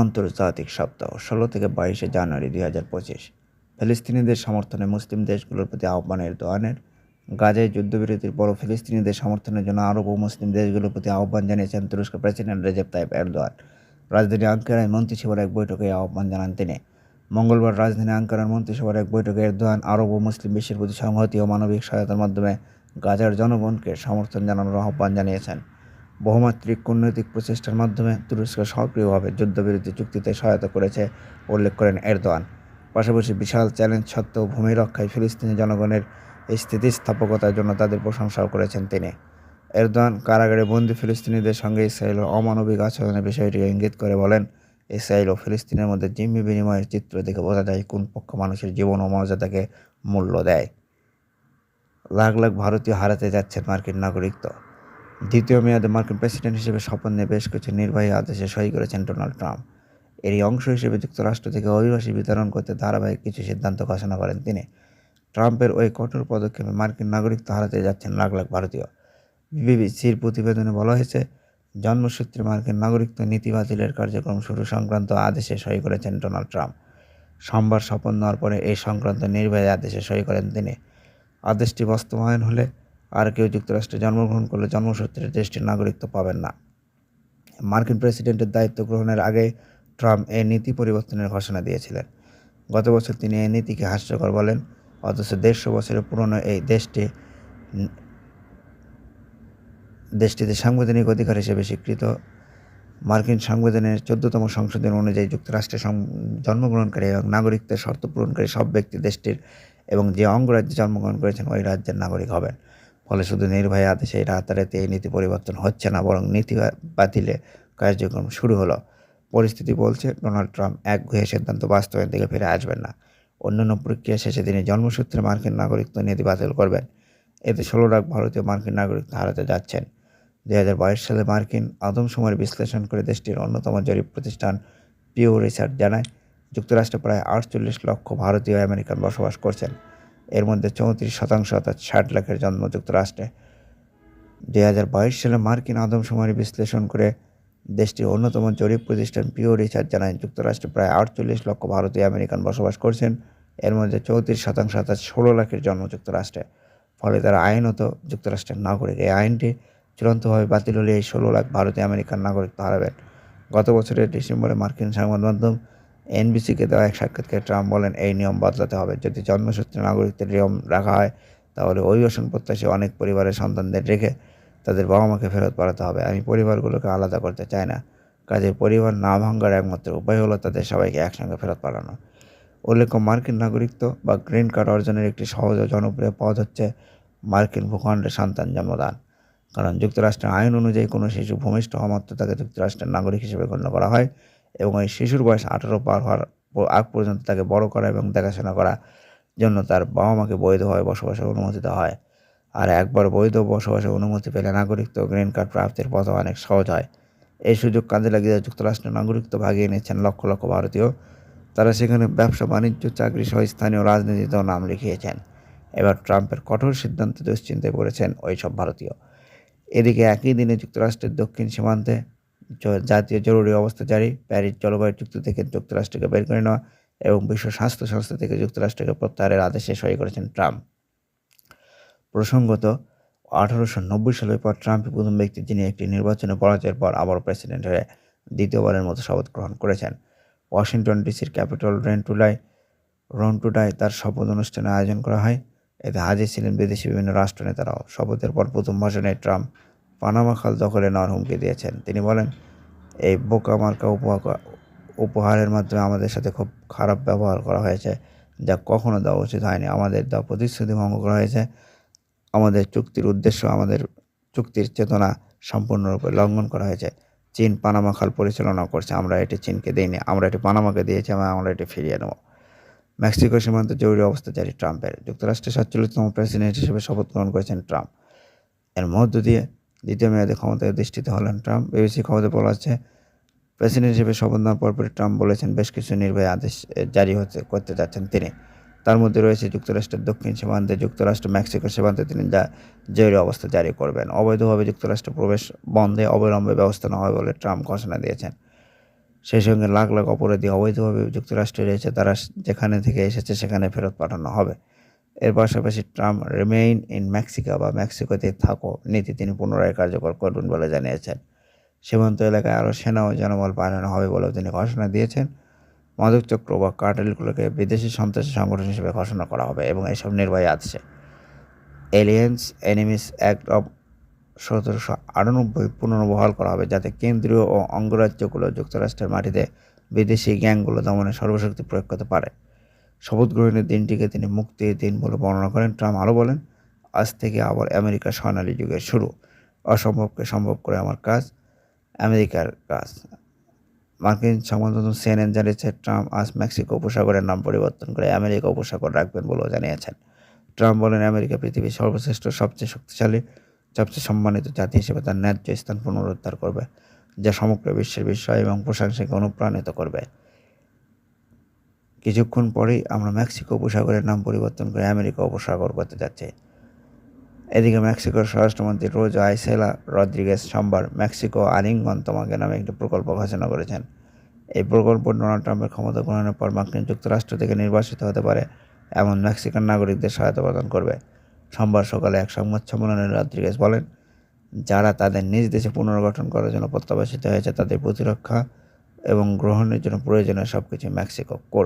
আন্তর্জাতিক সপ্তাহ, ষোলো থেকে বাইশে জানুয়ারি দুই হাজার পঁচিশ। ফিলিস্তিনিদের সমর্থনে মুসলিম দেশগুলোর প্রতি আহ্বানের দোয়ানের গাজায় যুদ্ধবিরতির পরও ফিলিস্তিনিদের সমর্থনের জন্য আরব ও মুসলিম দেশগুলোর প্রতি আহ্বান জানিয়েছেন তুরস্ক প্রেসিডেন্ট রেজেপ তাইপ এরদোয়ান। রাজধানী আঙ্কারায় মন্ত্রিসভার এক বৈঠকে আহ্বান জানান তিনি। মঙ্গলবার রাজধানী আঙ্কারার মন্ত্রিসভার এক বৈঠকে এরদোয়ান আরব ও মুসলিম বিশ্বের প্রতি সংহতি ও মানবিক সহায়তার মাধ্যমে গাজার জনগণকে সমর্থন জানানোর আহ্বান জানিয়েছেন। বহুমাত্রিক কূটনৈতিক প্রচেষ্টার মাধ্যমে তুরস্ক সক্রিয়ভাবে যুদ্ধবিরতি চুক্তিতে সহায়তা করেছে, উল্লেখ করেন এরদোয়ান। পাশাপাশি বিশাল চ্যালেঞ্জ সত্ত্বেও ভূমি রক্ষায় ফিলিস্তিনি জনগণের স্থিতিস্থাপকতার জন্য তাদের প্রশংসাও করেছেন তিনি। এরদোয়ান কারাগারে বন্দী ফিলিস্তিনিদের সঙ্গে ইসরায়েলের অমানবিক আচরণের বিষয়টি ইঙ্গিত করে বলেন, ইসরায়েল ও ফিলিস্তিনের মধ্যে জিম্মি বিনিময়ের চিত্র দেখে বোঝা যায় কোন পক্ষ মানুষের জীবন ও মর্যাদাকে মূল্য দেয়। লাখ লাখ ভারতীয় হারাতে যাচ্ছেন মার্কিন নাগরিকত্ব দ্বিতীয় মেয়াদে মার্কিন প্রেসিডেন্ট হিসেবে শপথ নিয়ে বেশ কিছু নির্বাহী আদেশে সই করেছেন ডোনাল্ড ট্রাম্প। এরই অংশ হিসেবে যুক্তরাষ্ট্র থেকে অভিবাসী বিতরণ করতে ধারাবাহিক কিছু সিদ্ধান্ত ঘোষণা করেন তিনি। ট্রাম্পের ওই কঠোর পদক্ষেপে মার্কিন নাগরিকত্ব হারাতে যাচ্ছেন লাখ লাখ ভারতীয়। বিবিসির প্রতিবেদনে বলা হয়েছে, জন্মসূত্রে মার্কিন নাগরিকত্ব নীতি বাতিলের কার্যক্রম শুরু সংক্রান্ত আদেশে সই করেছেন ডোনাল্ড ট্রাম্প। সোমবার শপথ নেওয়ার পরে এই সংক্রান্ত নির্বাহী আদেশে সই করেন তিনি। আদেশটি বাস্তবায়ন হলে আর কেউ যুক্তরাষ্ট্রে জন্মগ্রহণ করলে জন্মসূত্রে দেশটির নাগরিকত্ব পাবেন না। মার্কিন প্রেসিডেন্টের দায়িত্ব গ্রহণের আগে ট্রাম্প এই নীতি পরিবর্তনের ঘোষণা দিয়েছিলেন। গত বছর তিনি এই নীতিকে হাস্যকর বলেন, অথচ দেড়শো বছরের পুরনো এই দেশটি দেশটিতে সাংবিধানিক অধিকার হিসেবে স্বীকৃত। মার্কিন সংবিধানের চোদ্দতম সংশোধন অনুযায়ী যুক্তরাষ্ট্রে জন্মগ্রহণকারী এবং নাগরিকদের শর্ত পূরণকারী সব ব্যক্তি দেশটির এবং যে অঙ্গরাজ্যে জন্মগ্রহণ করেছেন ওই রাজ্যের নাগরিক হবেন। ফলে শুধু নির্বাহী আদেশে রাতারাতি এই নীতি পরিবর্তন হচ্ছে না, বরং নীতি বাতিলে কার্যক্রম শুরু হলো। পরিস্থিতি বলছে, ডোনাল্ড ট্রাম্প একগুয়ে সিদ্ধান্ত বাস্তবায়ন থেকে ফিরে আসবেন না। অন্যান্য প্রক্রিয়া শেষে তিনি জন্মসূত্রে মার্কিন নাগরিকত্ব নীতি বাতিল করবেন। এতে ষোলো লাখ ভারতীয় মার্কিন নাগরিকত্ব হারাতে যাচ্ছেন। দুই হাজার বাইশ সালে মার্কিন আদমশুমারি বিশ্লেষণ করে দেশটির অন্যতম জরিপ প্রতিষ্ঠান পিও রিসার্চ জানায়, যুক্তরাষ্ট্রে প্রায় আটচল্লিশ লক্ষ ভারতীয় আমেরিকান বসবাস করছেন। এর মধ্যে চৌত্রিশ শতাংশ অর্থাৎ ষাট লাখের জন্ম যুক্তরাষ্ট্রে। দুই হাজার বাইশ সালে মার্কিন আদমশুমারি বিশ্লেষণ করে দেশটির অন্যতম জরিপ প্রতিষ্ঠান পিও রিসার্চ জানায়, যুক্তরাষ্ট্রে প্রায় আটচল্লিশ লক্ষ ভারতীয় আমেরিকান বসবাস করছেন। এর মধ্যে চৌত্রিশ শতাংশ অর্থাৎ ষোলো লাখের জন্ম যুক্তরাষ্ট্রে। ফলে তারা আইনত যুক্তরাষ্ট্রের নাগরিক। এই আইনটি চূড়ান্তভাবে বাতিল হলে এই ষোলো লাখ ভারতীয় আমেরিকান নাগরিক হারাবেন গত বছরের ডিসেম্বরে মার্কিন সংবাদ মাধ্যম এনবিসিকে দেওয়া এক সাক্ষাৎকারে ট্রাম্প বলেন, এই নিয়ম বদলাতে হবে। যদি জন্মসূত্রে নাগরিকদের নিয়ম রাখা হয়, তাহলে অভিবাসন প্রত্যাশী অনেক পরিবারের সন্তানদের রেখে তাদের বাবা মাকে ফেরত পাঠাতে হবে। আমি পরিবারগুলোকে আলাদা করতে চাই না। কাজে পরিবার না ভাঙ্গার একমাত্র উপায় হলো তাদের সবাইকে একসঙ্গে ফেরত পাঠানো। উল্লেখ্য, মার্কিন নাগরিকত্ব বা গ্রিন কার্ড অর্জনের একটি সহজ ও জনপ্রিয় পথ হচ্ছে মার্কিন ভূখণ্ডে সন্তান জন্মদান। কারণ যুক্তরাষ্ট্রের আইন অনুযায়ী কোনো শিশু ভূমিষ্ঠ হওয়া মাত্র তাকে যুক্তরাষ্ট্রের নাগরিক হিসেবে গণ্য করা হয়। এবং এই শিশুর বয়স আঠারো পার হওয়ার আগ পর্যন্ত তাকে বড় করা এবং দেখাশোনা করা জন্য তার বাবা মাকে বৈধভাবে বসবাসের অনুমতি দেওয়া হয়। আর একবার বৈধ বসবাসের অনুমতি পেলে নাগরিকত্ব গ্রিন কার্ড প্রাপ্তির পথ অনেক সহজ হয়। এই সুযোগ কাজে লাগিয়ে যুক্তরাষ্ট্রের নাগরিকত্ব ভাগিয়ে নিচ্ছেন লক্ষ লক্ষ ভারতীয়। তারা সেখানে ব্যবসা, বাণিজ্য, চাকরি সহ স্থানীয় রাজনীতিতেও নাম লিখিয়েছেন। এবার ট্রাম্পের কঠোর সিদ্ধান্তে দুশ্চিন্তায় পড়েছেন ওই সব ভারতীয়। এদিকে একই দিনে যুক্তরাষ্ট্রের দক্ষিণ সীমান্তে জাতীয় জরুরি অবস্থা জারি, প্যারিস জলবায়ু চুক্তি থেকে যুক্তরাষ্ট্রকে বের করে নেওয়া এবং বিশ্ব স্বাস্থ্য সংস্থা থেকে যুক্তরাষ্ট্রকে প্রত্যাহারের আদেশে সই করেছেন ট্রাম্প। প্রসঙ্গত, আঠারোশো নব্বই সালের পর ট্রাম্প প্রথম ব্যক্তি যিনি একটি নির্বাচনে পরাজয়ের পর আবার প্রেসিডেন্ট হয়ে দ্বিতীয়বারের মতো শপথ গ্রহণ করেছেন। ওয়াশিংটন ডিসির ক্যাপিটাল রেন্টুলায় রন্টুডায় তার শপথ অনুষ্ঠানে আয়োজন করা হয়। এতে হাজির ছিলেন বিদেশি বিভিন্ন রাষ্ট্রনেতারাও। শপথের পর প্রথম ভাষণে ট্রাম্প পানামা খাল দখলে নেওয়ার হুমকি দিয়েছেন। তিনি বলেন, এই বোকা মার্কা উপহারের মাধ্যমে আমাদের সাথে খুব খারাপ ব্যবহার করা হয়েছে, যা কখনো দেওয়া উচিত হয়নি। আমাদের দেওয়া প্রতিশ্রুতি ভঙ্গ করা হয়েছে। আমাদের চুক্তির উদ্দেশ্য আমাদের চুক্তির চেতনা সম্পূর্ণরূপে লঙ্ঘন করা হয়েছে। চীন পানামা খাল পরিচালনা করছে। আমরা এটি চীনকে দিইনি। আমরা এটি পানামাকে দিয়েছি। আমরা এটি ফিরিয়ে নেব। মেক্সিকো সীমান্তে জরুরি অবস্থা জারি ট্রাম্পের। যুক্তরাষ্ট্রের সাতচল্লিশতম প্রেসিডেন্ট হিসেবে শপথ গ্রহণ করেছেন ট্রাম্প। এর মধ্য দিয়ে দ্বিতীয় মেয়াদে ক্ষমতায় অধিষ্ঠিত হলেন ট্রাম্প। বিবিসি খবরে বলা হচ্ছে প্রেসিডেন্ট হিসেবে শপথ নেওয়ার পরপরই ট্রাম্প বলেছেন, বেশ কিছু নির্বাহী আদেশ জারি হতে করতে যাচ্ছেন তিনি। তার মধ্যে রয়েছে যুক্তরাষ্ট্রের দক্ষিণ সীমান্তে যুক্তরাষ্ট্র মেক্সিকো সীমান্তে তিনি যা জরুরি অবস্থা জারি করবেন। অবৈধভাবে যুক্তরাষ্ট্র প্রবেশ বন্ধে অবিলম্বে ব্যবস্থা নেওয়া হয় বলে ট্রাম্প ঘোষণা দিয়েছেন। সেই সঙ্গে লাখ লাখ অপরাধী অবৈধভাবে যুক্তরাষ্ট্রে রয়েছে, তারা যেখানে থেকে এসেছে সেখানে ফেরত পাঠানো হবে। এর পাশাপাশি ট্রাম্প রিমেইন ইন মেক্সিকো বা মেক্সিকোতে থাকো, নীতি তিনি পুনরায় কার্যকর করবেন বলে জানিয়েছেন। সীমান্ত এলাকায় আরও সেনা ও জনবল পাঠানো হবে বলেও তিনি ঘোষণা দিয়েছেন। মাদক চক্র বা কার্টেলগুলোকে বিদেশি সন্ত্রাসী সংগঠন হিসেবে ঘোষণা করা হবে এবং এসব নির্বাহী আছে এলিয়েন্স এনিমিস অ্যাক্ট অফ সতেরোশো আটানব্বই পুনর্বহাল করা হবে যাতে কেন্দ্রীয় ও অঙ্গরাজ্যগুলো যুক্তরাষ্ট্রের মাটিতে বিদেশি গ্যাংগুলো দমনে সর্বশক্তি প্রয়োগ করতে পারে। শপথ গ্রহণের দিনটিকে তিনি মুক্তির দিন বলে বর্ণনা করেন। ট্রাম্প আরও বলেন, আজ থেকে আবার আমেরিকার স্বর্ণালী যুগের শুরু। অসম্ভবকে সম্ভব করে আমার কাজ, আমেরিকার কাজ। মার্কিন সংবাদমাধ্যম সিএনএন জানিয়েছে, ট্রাম্প আজ মেক্সিকো উপসাগরের নাম পরিবর্তন করে আমেরিকা উপসাগর রাখবেন বলেও জানিয়েছেন। ট্রাম্প বলেন, আমেরিকা পৃথিবীর সর্বশ্রেষ্ঠ, সবচেয়ে শক্তিশালী, সবচেয়ে সম্মানিত জাতি হিসেবে তার ন্যায্য স্থান পুনরুদ্ধার করবে, যা সমগ্র বিশ্বের বিষয় এবং প্রশংসাকে অনুপ্রাণিত করবে। কিছুক্ষণ পরেই আমরা মেক্সিকো উপসাগরের নাম পরিবর্তন করে আমেরিকা উপসাগর করতে যাচ্ছি। এদিকে মেক্সিকোর স্বরাষ্ট্রমন্ত্রী রোজ আইসেলা রদ্রিগেজ সোমবার মেক্সিকো আলিঙ্গন তোমাকে নামে একটি প্রকল্প ঘোষণা করেছেন। এই প্রকল্প ডোনাল্ড ট্রাম্পের ক্ষমতা গ্রহণের পর মার্কিন যুক্তরাষ্ট্র থেকে নির্বাসিত হতে পারে এমন মেক্সিকান নাগরিকদের সহায়তা প্রদান করবে। সোমবার সকালে এক সংবাদ সম্মেলনে রদ্রিগেজ বলেন, যারা তাদের নিজ দেশে পুনর্গঠন করার জন্য প্রত্যাবাসিত হয়েছে তাদের প্রতিরক্ষা এবং গ্রহণের জন্য প্রয়োজনীয় সব কিছু মেক্সিকো করবে।